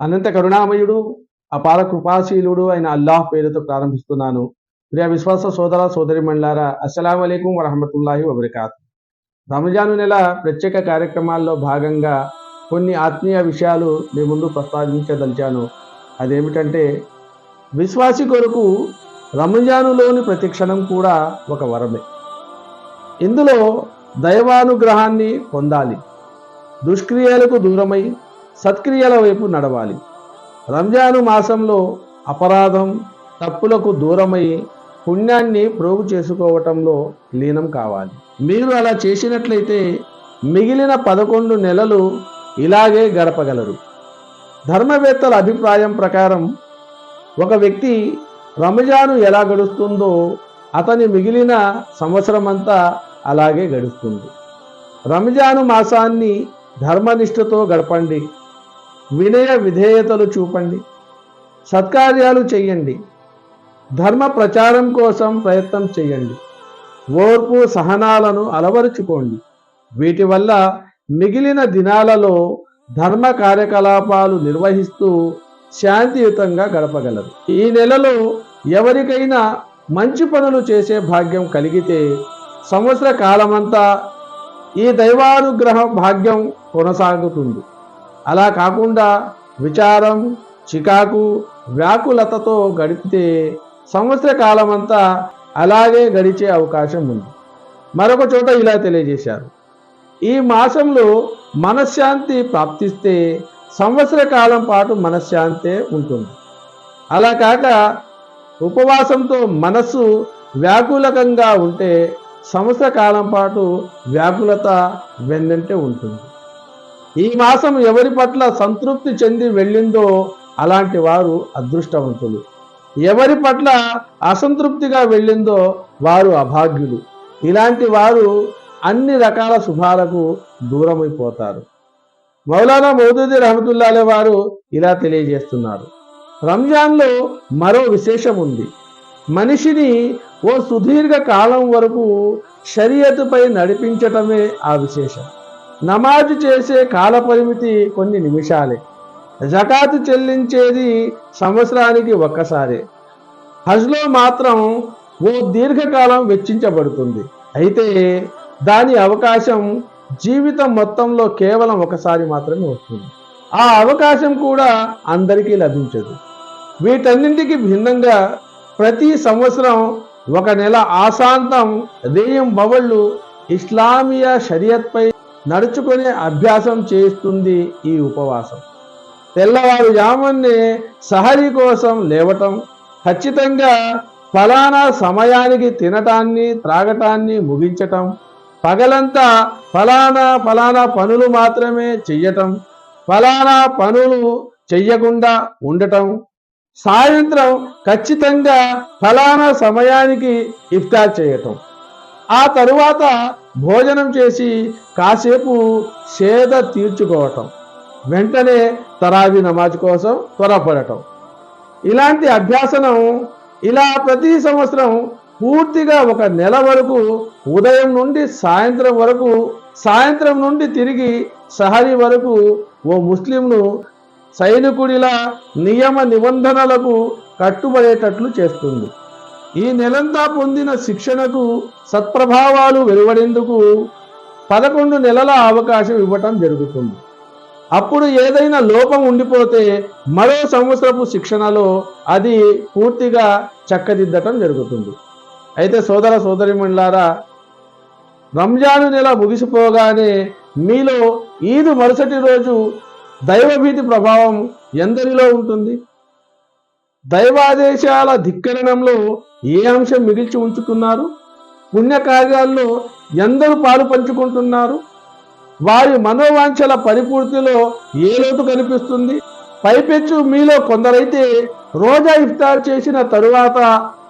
అనంత కరుణామయుడు అపార కృపాశీలుడు అయిన అల్లాహ్ పేరుతో ప్రారంభిస్తున్నాను. ప్రియ విశ్వాస సోదర సోదరి మండలారా అస్సలం అయికం వరహమతుల్లాహి వబర్కాత్. రంజాను నెల ప్రత్యేక కార్యక్రమాల్లో భాగంగా కొన్ని ఆత్మీయ విషయాలు మీ ముందు ప్రస్తావించదలిచాను. అదేమిటంటే విశ్వాసి కొరకు రంజానులోని ప్రతి క్షణం కూడా ఒక వరమే. ఇందులో దైవానుగ్రహాన్ని పొందాలి. దుష్క్రియలకు దూరమై సత్క్రియల వైపు నడవాలి. రంజాను మాసంలో అపరాధం తప్పులకు దూరమై పుణ్యాన్ని ప్రోగు చేసుకోవటంలో లీనం కావాలి. మీరు అలా చేసినట్లయితే మిగిలిన పదకొండు నెలలు ఇలాగే గడపగలరు. ధర్మవేత్తల అభిప్రాయం ప్రకారం ఒక వ్యక్తి రంజాను ఎలా గడుస్తుందో అతని మిగిలిన సంవత్సరం అంతా అలాగే గడుస్తుంది. రంజాను మాసాన్ని ధర్మనిష్ఠతో గడపండి. వినయ విధేయతలు చూపండి. సత్కార్యాలు చేయండి. ధర్మ ప్రచారం కోసం ప్రయత్నం చేయండి. ఓర్పు సహనాలను అలవరుచుకోండి. వీటి వల్ల మిగిలిన దినాలలో ధర్మ కార్యకలాపాలు నిర్వహిస్తూ శాంతియుతంగా గడపగలరు. ఈ నెలలో ఎవరికైనా మంచి పనులు చేసే భాగ్యం కలిగితే సంవత్సర కాలమంతా ఈ దైవానుగ్రహ భాగ్యం కొనసాగుతుంది. అలా కాకుండా విచారం చికాకు వ్యాకులతతో గడిపితే సంవత్సర కాలమంతా అలాగే గడిచే అవకాశం ఉంది. మరొక చోట ఇలా తెలియజేశారు. ఈ మాసంలో మనశ్శాంతి ప్రాప్తిస్తే సంవత్సర కాలం పాటు మనశ్శాంతే ఉంటుంది. అలా కాక ఉపవాసంతో మనస్సు వ్యాకులకంగా ఉంటే సంవత్సర కాలం పాటు వ్యాకులత వెన్నంటే ఉంటుంది. ఈ మాసం ఎవరి పట్ల సంతృప్తి చెంది వెళ్ళిందో అలాంటి వారు అదృష్టవంతులు. ఎవరి పట్ల అసంతృప్తిగా వెళ్ళిందో వారు అభాగ్యులు. ఇలాంటి వారు అన్ని రకాల శుభాలకు దూరమైపోతారు. మౌలానా మౌదూదీ రహమతుల్లాలే వారు ఇలా తెలియజేస్తున్నారు. రంజాన్లో మరో విశేషం ఉంది. మనిషిని ఓ సుదీర్ఘ కాలం వరకు షరియతుపై నడిపించటమే ఆ విశేషం. నమాజు చేసే కాల పరిమితి కొన్ని నిమిషాలే. జకాతు చెల్లించేది సంవత్సరానికి ఒక్కసారి. హజ్లో మాత్రం ఓ దీర్ఘకాలం వెచ్చించబడుతుంది. అయితే దాని అవకాశం జీవితం మొత్తంలో కేవలం ఒకసారి మాత్రమే వస్తుంది. ఆ అవకాశం కూడా అందరికీ లభించదు. వీటన్నింటికి భిన్నంగా ప్రతి సంవత్సరం ఒక నెల ఆశాంతం దెయ్యం బవళ్ళు ఇస్లామియా షరియత్పై నడుచుకునే అభ్యాసం చేస్తుంది ఈ ఉపవాసం. తెల్లవారుజామున్నే సహరి కోసం లేవటం ఖచ్చితంగా ఫలానా సమయానికి తినటాన్ని త్రాగటాన్ని ముగించటం పగలంతా ఫలానా ఫలానా పనులు మాత్రమే చెయ్యటం ఫలానా పనులు చెయ్యకుండా ఉండటం సాయంత్రం ఖచ్చితంగా ఫలానా సమయానికి ఇఫ్తార్ చేయటం. ఆ తరువాత భోజనం చేసి కాసేపు సేద తీర్చుకోవటం వెంటనే తరావి నమాజ్ కోసం త్వరపడటం. ఇలాంటి అభ్యాసనం ఇలా ప్రతి సంవత్సరం పూర్తిగా ఒక నెల వరకు ఉదయం నుండి సాయంత్రం వరకు సాయంత్రం నుండి తిరిగి సహరి వరకు ఓ ముస్లింను సైనికుడిలా నియమ నిబంధనలకు కట్టుబడేటట్లు చేస్తుంది. ఈ నెలంతా పొందిన శిక్షణకు సత్ప్రభావాలు వెలువడేందుకు పదకొండు నెలల అవకాశం ఇవ్వటం జరుగుతుంది. అప్పుడు ఏదైనా లోపం ఉండిపోతే మరో సంవత్సరపు శిక్షణలో అది పూర్తిగా చక్కదిద్దటం జరుగుతుంది. అయితే సోదర సోదరిమణులారా రంజాను నెల ముగిసిపోగానే మీలో ఈదు మరుసటి రోజు దైవభీతి ప్రభావం ఎందరిలో ఉంటుంది? దైవాదేశాల ధిక్కరణంలో ఏ అంశం మిగిల్చి ఉంచుతున్నారు పుణ్యకార్యాల్లో ఎందరు పాలు పంచుకుంటున్నారు? వారి మనోవాంఛల పరిపూర్తిలో ఏ లోటు కనిపిస్తుంది? పైపెచ్చు మీలో కొందరైతే రోజా ఇఫ్తార్ చేసిన తరువాత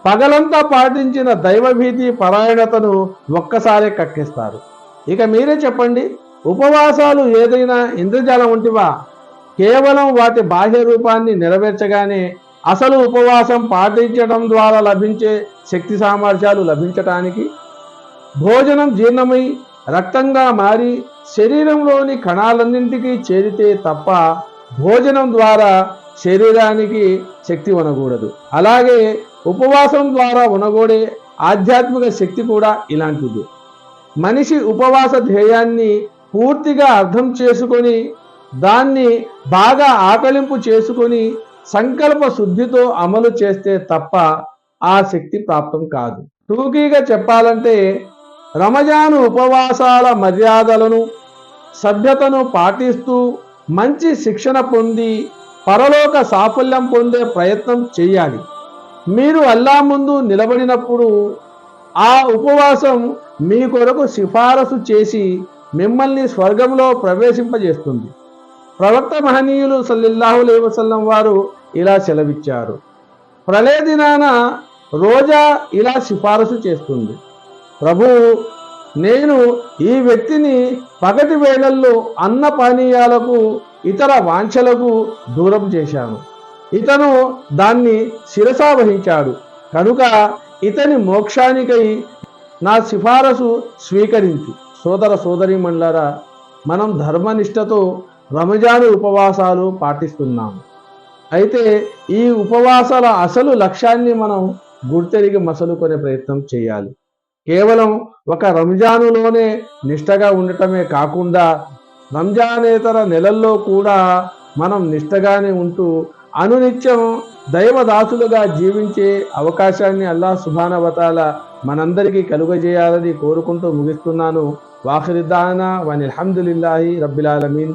పగలంతా పాటించిన దైవభీతి పరాయణతను ఒక్కసారే కక్కిస్తారు. ఇక మీరే చెప్పండి ఉపవాసాలు ఏదైనా ఇంద్రజాలం వంటివా? కేవలం వాటి బాహ్య రూపాన్ని నెరవేర్చగానే అసలు ఉపవాసం పాటించడం ద్వారా లభించే శక్తి సామర్థ్యాలు లభించటానికి భోజనం జీర్ణమై రక్తంగా మారి శరీరంలోని కణాలన్నింటికీ చేరితే తప్ప భోజనం ద్వారా శరీరానికి శక్తి ఉనగూడదు అలాగే ఉపవాసం ద్వారా ఉనగూడే ఆధ్యాత్మిక శక్తి కూడా ఇలాంటిది. మనిషి ఉపవాస ధ్యేయాన్ని పూర్తిగా అర్థం చేసుకొని దాన్ని బాగా ఆకలింపు చేసుకొని సంకల్ప శుద్ధితో అమలు చేస్తే తప్ప ఆ శక్తి ప్రాప్తం కాదు. టూకీగా చెప్పాలంటే రమజాను ఉపవాసాల మర్యాదలను సభ్యతను పాటిస్తూ మంచి శిక్షణ పొంది పరలోక సాఫల్యం పొందే ప్రయత్నం చేయాలి. మీరు అల్లా ముందు నిలబడినప్పుడు ఆ ఉపవాసం మీ కొరకు సిఫారసు చేసి మిమ్మల్ని స్వర్గంలో ప్రవేశింపజేస్తుంది. ప్రవక్త మహనీయులు సల్లిల్లాహులే వసల్లం వారు ఇలా సెలవిచ్చారు. ప్రళయ దినాన రోజా ఇలా సిఫారసు చేస్తుంది. ప్రభు నేను ఈ వ్యక్తిని పగటి వేళల్లో అన్న పానీయాలకు ఇతర వాంఛలకు దూరం చేశాను. ఇతను దాన్ని శిరసా వహించాడు. కనుక ఇతని మోక్షానికై నా సిఫారసు స్వీకరించు. సోదర సోదరీమణులారా మనం ధర్మనిష్టతో రమజాను ఉపవాసాలు పాటిస్తున్నాము అయితే ఈ ఉపవాసాల అసలు లక్ష్యాన్ని మనం గుర్తెరిగి మసలుకొనే ప్రయత్నం చేయాలి. కేవలం ఒక రంజానులోనే నిష్టగా ఉండటమే కాకుండా రంజానేతర నెలల్లో కూడా మనం నిష్టగానే ఉంటూ అనునిత్యం దైవదాసులుగా జీవించే అవకాశాన్ని అల్లా సుభానవతాల మనందరికీ కలుగజేయాలని కోరుకుంటూ ముగిస్తున్నాను. వాఖిరిద్దానా వన్ అల్హమ్దులిల్లాహి రబ్బిలాలమీన్